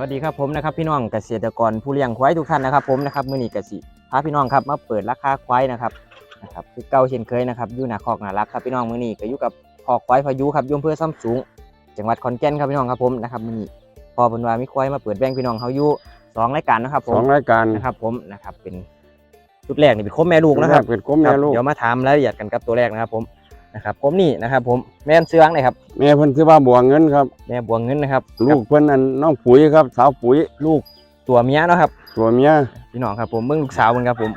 วัสดีครับผมนะครับพี่น้องเกษตรกรผู้เลี้ยงควายทุกท่านนะครับผมนะครับมื้อนี้กสิพาพี่น้องครับมาเปิดราคาควายนะครับนะครับคือเก่าเช่นเคยนะครับอยู่หน้าคอกน่ารักครับพี่น้องมื้อนี้ก็อยู่กับคอกควายพายุครับอยุ่อำเภอซ้ำสูง จังหวัดขอนแก่นครับพี่น้องครับผมนะครับมื้อนี้พอเพิ่นว่ามีควายมาเปิดแบ่งพี่น้องเขาอยู่สองรายการนะครับผสอมงรายการนะครับผมนะครับเป็นชุดแรกนี่เป็นคมแม่ลูกนะครับเป็นก้มแม่ลูกเดี๋ยวมาถามรายละเอียดกันกับตัวแรกนะครับผม นะครับผมนี่นะครับ ผมแม่นเสื้อวังเลยครับ แม่เพิ่นชื่อว่าบัวเงินครับแม่บวงเงินนะครับลูกเพิ่นอันน้องปุ๋ยครับสาวปุ๋ยลูกตัวเมียเนาะครับ ตัวเมียพี่น้องครับผมเบิ่งลูกสาวเพิ่นครับผม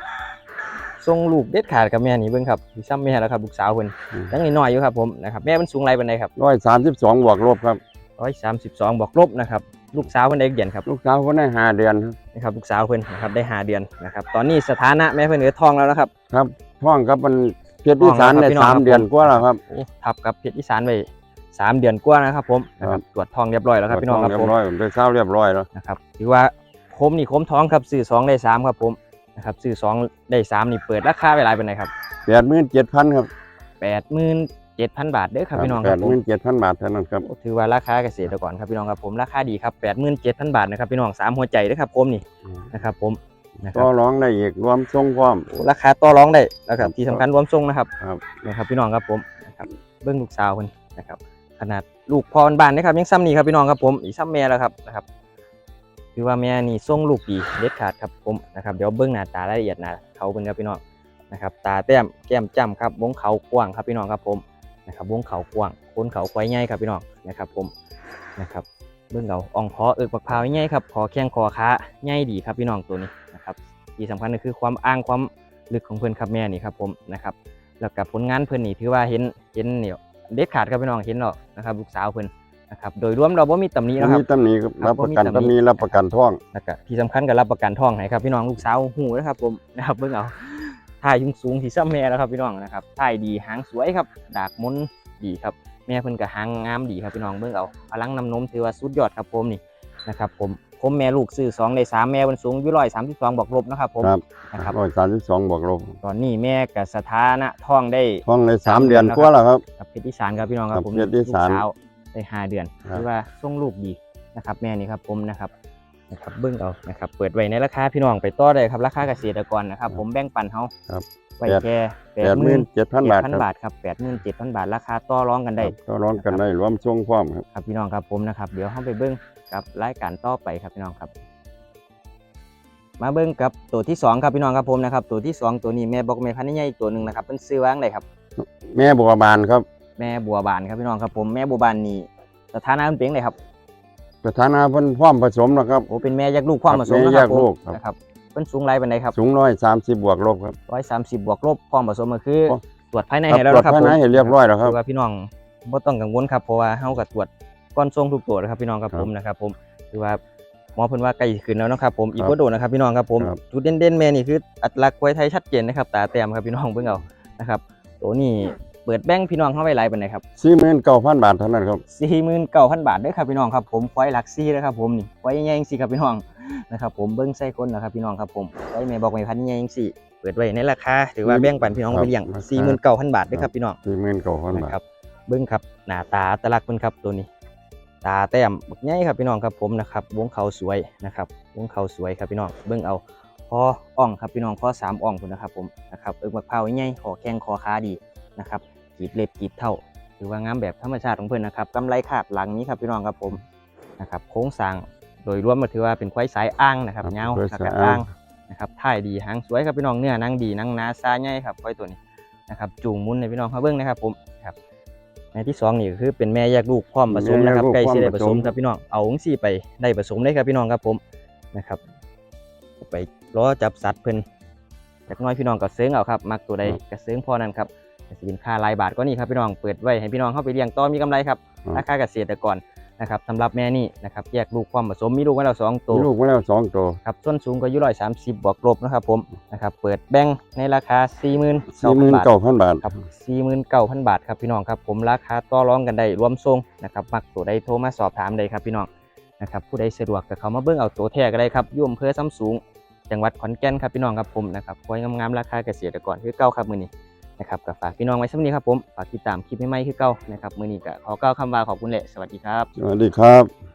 ส่งลูกเด็ดขาดกับแม่นี่เบิ่งครับสิซ้ำแม่แล้วครับลูกสาวเพิ่นยังน้อยๆอยู่ครับผมนะครับแม่มันสูงไรปานใดครับร้อยสามสิบสองบวกลบครับ132บวกลบนะครับลูกสาวเพิ่นได้เดือนครับลูกสาวเพิ่นได้ห้าเดือนครับนะครับลูกสาวเพิ่นนะครับได้ห้าเดือนนะครับตอนนี้สถานะแม่เพิ่นก็ท้องแล้วนะครับ ครับท้องครับมัน เพชรอีสานท้องแล้วครับได้พี่น้องสามครับเดือนกว่าแล้วครับโอ้ทับกับเพชรอีสานไว้สามเดือนกว่านะครับ ผมนะคครัรับบตรวจท้องเรียบร้อยแล้วครับพี่น้องครับเรียผมบร้อยได้เศร้าเรียบร้อยแล้วนะครับถือว่าโคมนี่โคมท้องครับซื้อสองได้สามครับผมนะครับซื้อสองได้สามนี่เปิดราคาไว้หลายเป็นไงครับแปดหมื่นเจ็ดพันครับแปดหมื่นเจ็ดพันบาทเด้อครับพี่น้องแปครัดบหผมมื่นเจ็ดพันบาทเท่านั้นครับถือว่าราคาเกษตรกรครับพี่น้องครับผมราคาดีครับแปดหมื่นเจ็ดพันบาทนะครับพี่น้องสามหัวใจเด้อครับผมนี่นะครับผม นะคก็รับร้องได้อีกรวมทรงความโอ้ราคาต่อรองได้แล้วครับที่สำคัญรวมทรงนะครับครับ นะครับพี่น้องครับผมนะครับเบิ้งลูกสาวคนนะครับ ขนาดลูกพอบ้านๆนะครับยังซ้ำนี่ครับพี่น้องครับผมอีกซ้ำแม่แล้วครับนะครับคือว่าแม่นี่ทรงลูกดีเด็ดขาดครับผมนะครับเดี๋ยวเบิ้งหน้าตารายละเอียดหนะเขาเป็นครับพี่น้องนะครับตาแต้มแก้มจ้ำครับวงเขากว้างครับพี่น้องครับผมนะครับวงเขากว้างโคนเขาควายใหญ่ครับพี่น้องนะครับผมนะครับเบิ้งเขาอ่องคอเอิกปักพร้าวใหญ่ครับคอแข้งคอขาใหญ่ดีครับพี่น้องตัวนี้นะครับ ที่สำคัญก็คือความอ้างความลึกของเพื่อนครับแม่นี่ครับผมนะครับแล้วกับผลงานเพิ่นนี่ถือว่าเห็นเห็นเนี่ยเด็ดขาดครับพี่น้องเห็นเนาะนะครับลูกสาวเพิ่นนะครับโดยรวมเราบ่มีตำหนิอันเนาะครันี้บตำหนิครับครัรับบประกันบ่มีตำหนิตำหนิรับประกันท้องแล้วก็ที่สำคัญก็รับประกันทองให้ครับพี่น้องลูกสาวหูนะครับผมนะครับเบิ่งเอาท่ายสูงสูงที่ซ้ำแม่แล้วครับพี่น้องนะครับท่ายดีหางสวยครับ ดากมนดีครับแม่เพิ่นก็หางงามดีครับพี่น้องเบิ่งเอาพลังน้ำนมถือว่าสุดยอดครับผมนี่นะครับผม ผมแม่ลูกซื้อสองได้สามแม่เพิ่นสูงอยู่ร้อยสามสิบสองบอกลบนะครับผมครับนะครับร้อยสามสิบสองบวกลบตอนนี้แม่กับสถานะท้องได้ท้องเลยสามเดือนกว่าแล้วครับกับเพชรอีสานครับพี่น้องครัครับบผมเพชรอีสานลูกสาวได้ห้าเดือนครับคือว่าส่งลูกดีนะครับ แม่นี่ครับผมนะครับนะครับเบิ้งเอานะครับเปิดไว้ในราคาพี่น้องไปต่อได้ครับราคาเกษตรกรนะครับผมแบ่งปันเฮาครับไว้แค่แปดหมื่นเจ็ดพันบาทพันครับบาทครับแปดหมื่นเจ็ดพันบาทราคาต่อรองกันได้ก็ร้องกันได้รวมทรงความครับครับพี่น้องครับผมนะครับเดี๋ยวเฮาไปเบิ้ง กับรายการต่อไปครับพี่น้องครับ มาเบิ้งกับตัวที่สองครับพี่น้องครับผมนะครับ ตัวที่สองตัวนี้แม่บอกแม่พันธุ์ใหญ่อีกตัวหนึ่งนะครับเป็นซื้อวางได้ครับ แม่บัวบานครับแม่บัวบานครับพี่น้องครับผมแม่บัวบานนี่สถานะมันเป็นไงครับสถานะเพิ่นพร้อมผสมแล้วครับ โอ้เป็นแม่แยกลูกพร้อมผสมแม่นะครับแยกลูกผมครับ นะครับเป็นสูงไรเป็นไดครับสูงร้อยสามสิบบวกลบครับ ร้อยสามสิบบวกลบพร้อมผสมก็คือครับตรวจภายในครับให้แล้วตรวจนะครับภายในผมให้เรียบร้อยแล้วครับถืว่าพี่น้องบ่ต้องกังวลครับเพราะว่าเฮาก็ตรวจ ก้อนทรงทุกตัวนะครับพี่น้องครับครับผมนะครับผมคือว่าหมอเพิ่นว่าใกล้ขึ้นแล้วเนาะครับผมอีกครับบ่โดนนะครับพี่น้องครับผมครับจุดเด่นๆแม่นี่คืออัตลักษณ์ควายไทยชัดเจนนะครับตาแต้มครับพี่น้องเบิ่งเอานะครับตัวนี้เปิดแบงค์พี่น้องเข้าไปหลายปานใดครับสี่หมื่นเก้าพันบาทเท่านั้นครับสี่หมื่นเก้าพันบาทเด้อครับพี่น้องครับผมควายหลักซี่นะครับผมนี่ควายใหญ่ๆจังซี่ครับพี่น้องนะครับผมเบิ้งไส้คนนะครับพี่น้องครับผมควายแม่บอกไม่พันใหญ่จังซี่เปิดไว้ในราคาถือว่าแบ่งปันพี่น้องครับไปเลี้ยงราคาสี่หมื่นเก้าพันบาทเด้อครับพี่น้องสี่หมื่นเก้าพันนะบาทครับเบิ้งครับหน้าตาตะลักเพิ่นครับตัวนี้ ตาแต้มบักใหญ่ครับพี่น้องครับผมนะครับวงเขาสวยนะครับวงเขาสวยครับพี่น้องเบิ้งเอาพออ่องครับพี่น้องพอสามอ่องพุ่นนะครับผมนะครับเอิกบักเผาใหญ่คอแข้งคอขาดีนะครับกีบเล็บกีบเท่าถือว่างามแบบธรรมชาติของเพื่อนนะครับกำไรขาดหลังนี้ครับพี่น้องครับผมนะครับโค้งสร้างโดยรวมก็ถือว่าเป็นควายสายอ้างนะครับครับเงาควายแล้วสายก็อ้าอ้างงนะครับท่ายดีหางสวยครับพี่น้องเนื้อหนังดีหนังหนาซาใหญ่ครับควายตัวนี้นะครับจูงมุนในพี่น้องเขาเบิ้งนะครับผมครับ ในที่สองนี่ก็คือเป็นแม่แยกลูกพร้อมผสมนะครับใกล้สิได้ผสมครับพี่น้องเอาองซี่ไปได้ผสมได้ครับพี่น้องครับผมนะครับ ไปล้อจับสัตว์เพิ่นจากหน้อยพี่น้องก็เซิงเอาครับมักตัวใดก็เซิงพอนั้นครับสินค้ารายบาทก็นี่ครับพี่น้องเปิดไว้ให้พี่น้องเข้าไปเลี้ยงต่อมีกำไรครับครับราคาเกษตรกร นะครับสำหรับแม่นี่นะครับแยกลูกความผสมมีลูกไว้แล้วสองตัวมีลูกมาแล้วสองตัวครับส่วนสูงก็อยู่ร้อยสามสิบบวกลบนะครับผมนะครับเปิดแบ่งในราคาสี่หมื่นสี่หมื่นบาทเก้าพันบาทครับสี่หมื่นเก้าพันบาทครับพี่น้องครับผมราคาต่อรองกันได้รวมทรงนะครับมักตัวใดโทรมาสอบถามได้ครับพี่น้องนะครับผู้ใดสะดวกก็เขามาเบิ่งเอาตัวแท้ก็ได้ครับอยุ่อำเภอซ้ำสูง จังหวัดขอนแก่นครับพี่น้องครับผมนะครับควายงามๆราคาเกษตรกรคือเก้าครับมือนี้ นะครับก็ฝากพี่น้องไว้สักนี้ครับผมฝากติดตามคลิปใหม่ๆคือเก่านะครับมือนี้ก็ขอเก้าวคำว่าขอบคุณแหละสวัสดีครับ สวัสดีครับ